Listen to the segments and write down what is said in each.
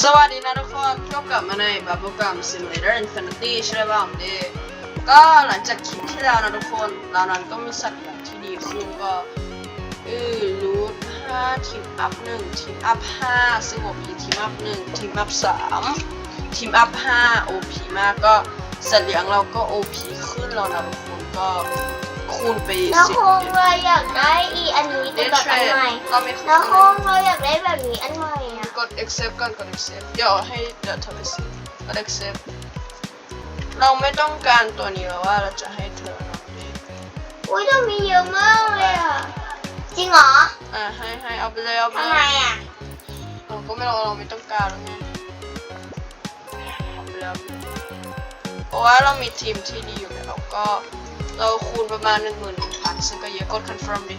สวัสดีนะทุกคนพบกลับมาใน Bubblegum Simulator Infinity ใช่ไหมบ้างดีก็หลังจากคลิปที่แล้วนะทุกคนเรานั้นก็มีสัตว์แบบที่ดีขึ้นก็เออรูท5ทีมอัพ1ทีมอัพ5ซึ่ง OP ทีมอัพ1ทีมอัพ3ทีมอัพ5 OP มากก็สัตว์เลี้ยงเราก็ OP ขึ้นแล้วนะทุกคนก็คูณไปแล้วสิบคงเราอยากได้อีอันนี้เป็นแบบอันใหม่เราไม่แล้วคงเราอยากได้แบบนี้อันใหม่อะก ด accept ก่อนกด accept เดี๋ยวให้เดี๋ยวเธอไปสิกด accept เราไม่ต้องการตัวนี้แล้วว่าเราจะให้เธอน้องดีอุ้ยเรามีเยอะมากเลยอะ จริงเหรอ อ่าให้ให้เอาไปเลยเอาไปทำเลไมยอะ เราก็ไม่เราเราไม่ต้องการแล้วไงเอาไปเลยเอาไปเลยเพราะว่าเรามีทีมที่ดีอยู่แล้วก็เราคูณประมาณหนึ่งหมื่นหนึ่งพันซึ่งก็เยอะกด confirm ดิ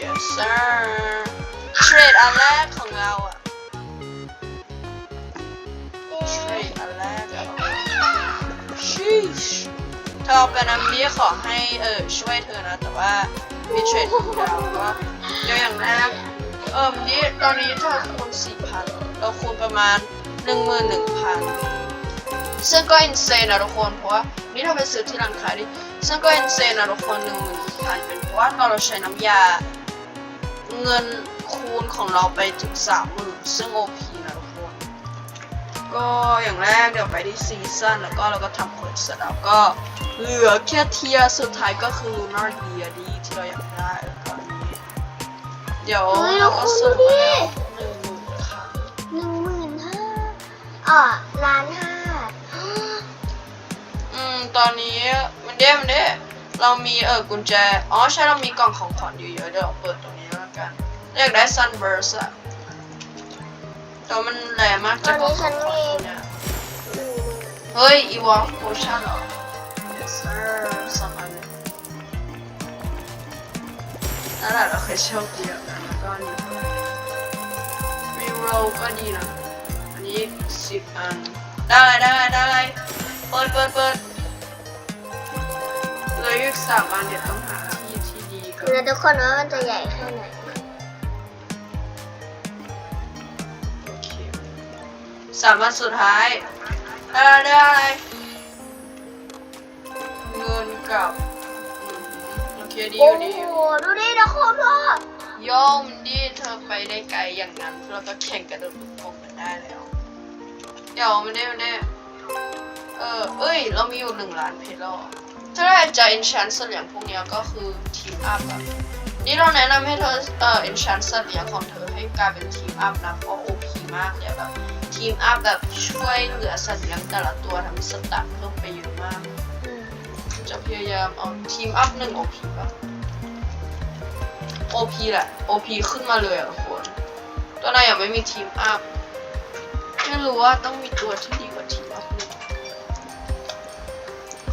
yes sir เท รดอันแรกของเราอะเทรดอันแรกอะชีชเธอเอาเป็นอันนี้ขอให้เออช่วยเธอนะ แต่ว่ามีเทรดคูลดาวน์ก็เดี๋ยวอย่างแรกเออนี่ตอนนี้เธอคูณสี่พันเราคูณประมาณหนึ่งหมื่นหนึ่งพันซึ่งก็อินเซนนะทุกคนเพราะว่านี่เราไปซื้อที่ร้านขายดิซึ่งก็อินเซนนะทุกคนหนึ่งหมื่นหนึ่งพันเป็นเพราะว่าตอนเราใช้น้ำยาเงิน คูณของเราไปถึงสามหมื่นซึ่งโอพีนะทุกคน ก็อย่างแรกเดี๋ยวไปที่ซีซั่นแล้วก็เราก็ทำเควสเสร็จแล้วก็เหลือแค่เทียสุดท้ายก็คือ Lunar Year ดีที่เราอยากได้แล้วก็อันนี้เดี๋ยวเราก็ซื้อมาแล้วหนึ่งหมื่นครั้งหนึ่งหมื่นห้าอะล้านห้าอืมตอนนี้มันเด้มันเด้เรามีเออกุญแจ อ๋อใช่เรามีกล่องของขวัญอยู่เยอะเดี๋ยวเราเปิดตรงนี้ อยากได้ Sunburst อะแต่ว่ามันแรงมากตอจากนกล่อนี้งขฉัอนงขวัญมีเนี่ยหนึ่งหมื่นเฮ้ยอีวอลโพชั่นเหรอ yes sir สองอันเลยนั่นแหละเราเคยโชคดีแบบนั้นแล้วก็อันนี่รีโรลก็ดีนะ อันนี้สิบอัน ได้ได้ได้เปิดเปิดเปิดเหลยอีกสามอันเดี๋ยวต้องหาที่ที่ดีก่อนแล้วทุกคนว่ามันจะใหญ่แค่ไหน สามอันสุดท้ายได้ได้อะไร เงินกับอืมโอเคดีอโอ้ยู่ดีอยู่โหดูดิทุกคนว่าโยมดิเธอไปได้ไกลอย่างนั้น เราก็แข่งกระโดดลูกโป่งกันได้แล้ว เดี๋ยวมันได้มันได้เออเอ้ย เรามีอยู่หนึ่งล้านเพชรแล้วถ้าเราจะ enchant สัตว์เลี้ยงพวกเนี้ยก็คือทีมอัพอะนี่เราแนะนำให้เธอเอ่อ enchant สัตว์เลี้ยงของเธอให้กลายเป็นทีมอัพนะเพราะ OP มากเลยแบบ ทีมอัพแบบช่วยเหลือสัตว์เลี้ยงแต่ละตัวทำให้สตัทเพิ่มไปเยอะมาก อืมจะพยายามเอาทีมอัพหนึ่ง OP ป่ะ OP แหละ OP ขึ้นมาเลยอะทุกคนตอนนั้นยังไม่มีทีมอัพไม่รู้ว่าต้องมีตัวที่ดีกว่าทีมอัพหนึ่ง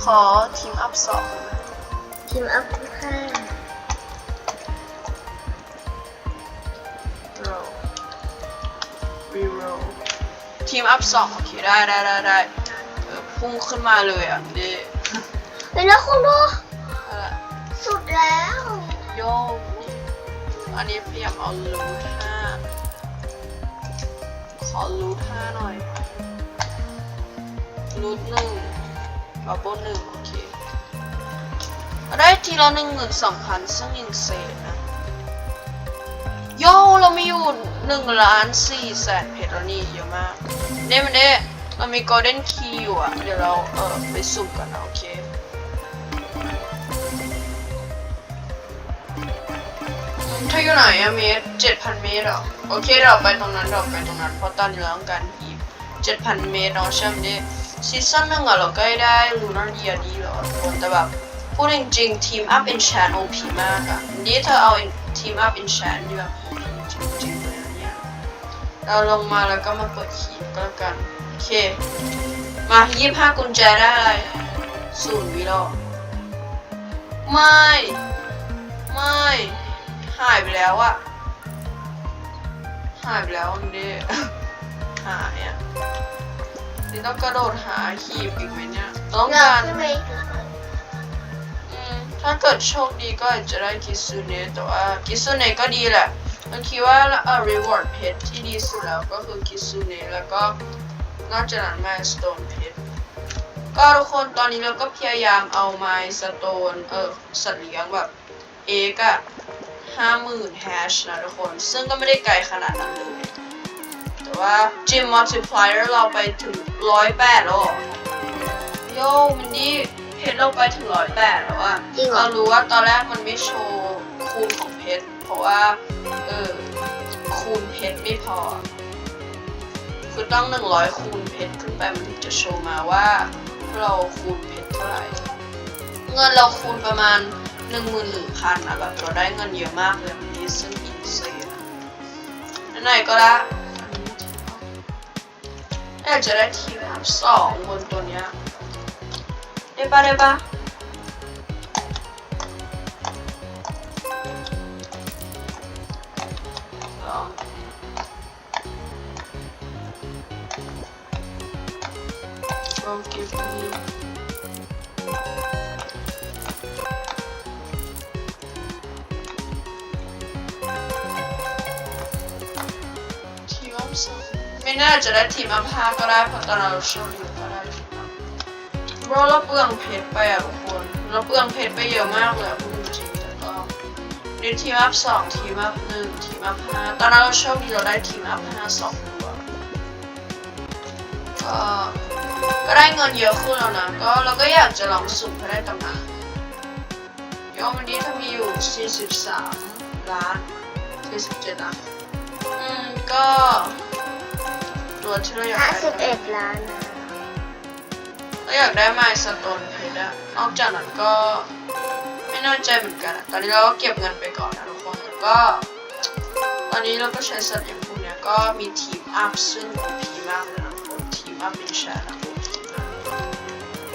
ขอทีมอัพสองทีมอัพห้า มอัพสองโอเคได้ได้ได้ได้เออพุ่งขึ้นมาเลยอะดีเฮ้ยแล้วคุณดูเอาละสุดแล้วโยกนี่อันนี้พยายามเอารูทห้าขอรูทห้าหน่อยรูทหนึ่งบับเบิ้ลหนึ่งโอเคได้ทีละหนึ่งหมื่นสองพันซึ่งอินเซนนะ โยเรามีอยู่หนึ่งล้านสี่แสนเพชรแล้วนี่เยอะมากเนี่ยมันเนี่ยเรามี golden key อยู่อะเดี๋ยวเราเออไปสุ่มกันนะโอเคถ้าอยู่ไหนอะเมตรเจ็ดพันเมตรหรอโอเคเราไปตรงนั้นเราไปตรงนั้นเพราะตอนนี้เราต้องการอีกเจ็ดพันเมตรเนาะใช่ไหมเนี่ยซีซั่นหนึ่งอะเราใกล้ได้ลูน่าเดียดีเหรอแต่แบบ พูดจริงๆทีมอัพเอนชานโอพีมากอะนี่เธอเอาทีมอัพเอนชานนี่แบบจริงๆเลยเนี่ยเราลงมาแล้วก็มาเปิดคีย์ก็แล้วกัน โอเค มายี่ห้ากุญแจได้ศูนย์วิโรไม่ ไม่ หายไปแล้วอะหายไปแล้วอันนี้หายอะนี่ต้องกระโดดหาขีบอีกไหมเนี่ย ต้องการ ถ้าเกิดโชคดีก็อาจจะได้กิซุเนะแต่ว่ากิซุเนะก็ดีแหละมันคิดว่าเออ reward เพชรที่ดีสุดแล้วก็คือคิซูเนะแล้วก็นอกจากนั้นไมสโตนเพชรก็ทุกคนตอนนี้เราก็พยายามเอาไมสโตนเออสัตว์เลี้ยงแบบเอกอะห้าหมื่นแฮชนะทุกคน ซึ่งก็ไม่ได้ไกลขนาดนั้นเลยแต่ว่า Gym Multiplier เราไปถึงร้อยแปดแล้วโยมันดี เพชรเราไปถึงร้อยแปดแล้วอะจริงเหรอ เรารู้ว่าตอนแรกมันไม่โชว์คูณของเพชรเพราะว่าเออคูณเพชรไม่พอ คือต้องหนึ่งร้อยคูณเพชรขึ้นไปมันถึงจะโชว์มาว่า เราคูณเพชรเท่าไหร่ เงินเราคูณประมาณหนึ่งหมื่นหนึ่งพันอะแบบเราได้เงินเยอะมากเลยวันนี้ซึ่งอินเซนอะไหนๆก็ละน่าจะได้ทีมสองบนตัวเนี้ย ได้ปะได้ปะ Um, will give me ทีมอัพสองไม่น่าจ เพราะเราเปลืองเพชรไปอะทุกคน เราเปลืองเพชรไปเยอะมากเลยพูดจริงแต่ก็เรียนทีมอัพสองทีมอัพหนึ่งทีมอัพห้าตอนนั้นเราโชคดีเราได้ทีมอัพห้าสองตัวก็ก็ได้เงินเยอะขึ้นแล้วนะ ก็เราก็อยากจะลองสุ่มให้ได้ตำนานยอดวันนี้ถ้ามีอยู่ 43 ล้าน 47ล้านอืม ก็ ตัวที่เราอยากห้าได้สิบเอ็ดล้านนะ เราอยากได้ไมล์สโตนเพชรอะนอกจากนั้นก็ไม่แน่ใจเหมือนกัน ตอนนี้เราก็เก็บเงินไปก่อนนะทุกคนแล้วก็ ตอนนี้เราก็ใช้สัตว์อย่างพวกเนี้ยก็มีทีมอัพซึ่ง OP มากเลยนะทีมอัพเป็นแชร์นะก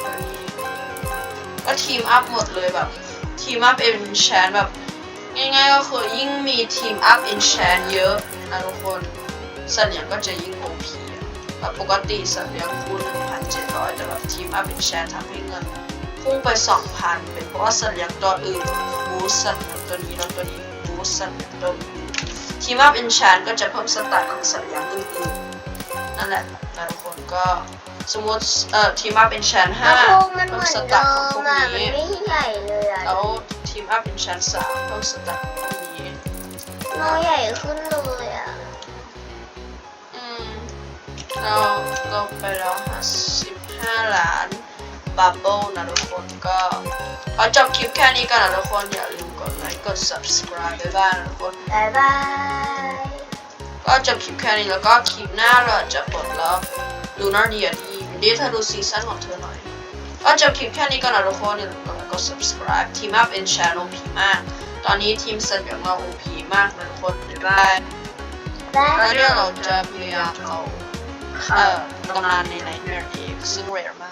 ตอนนี้ก็ทีมอัพหมดเลยแบบทีมอัพเอ็นแชนแบบง่ายๆก็คือยิ่งมีทีมอัพเอ็นแชนเยอะนะทุกคนสัตว์เลี้ยงก็จะยิ่ง OP อะ แบบปกติสัตว์เลี้ยงคูณ1,700 แต่แบบทีมอัพเอ็นแชนทำให้เงินพุ่งไป 2,000 เป็นเพราะว่าสัตว์เลี้ยงตัวอื่นบูสต์สัตว์ตัวนี้แล้วตัวนี้บูสต์สัตว์ตัวอื่นทีมอัพอินชานก็จะเพิ่มสแตทของสัตว์เลี้ยงอื่นๆนั่นแหละนะทุกคนก็สมมติเอ่อทีมอัพอินชานห้าแล้วโครงมันเพิ่มืมอนสเดิแตของพวกนี้แล้วทีมอัพอินชานสามเพิ่มสแตทของพวกนี้น้อยใหญ่ขึ้นเลย เราเราไปแล้วห้าสิบห้าล้านบับเบิ้ลนะทุกคนก็ขอจบคลิปแค่นี้ก่อนนะทุกคนอย่าลืมกดไลค์กด subscribe บ๊ายบายนะทุกคนบายบายก็จบคลิปแค่นี้แล้วก็คลิปหน้าเราจะปลดล็อกลูน่าเดียดีดีเธอดูซีซั่นของเธอหน่อยก็จบคลิปแค่นี้ก่อนนะทุกคนอย่าลืมกดไลค์กด subscribe ทีมอัพเอ็นช n น l พีมากตอนนี้ทีมเสร็จอย่างเราโอพีมากนะทุกคนบ๊ายบายบายแล้วเดี๋ยวเราจะพยายามเอา เอ่อตำนานในไนท์เนอร์เอซึ่งเรร์มาก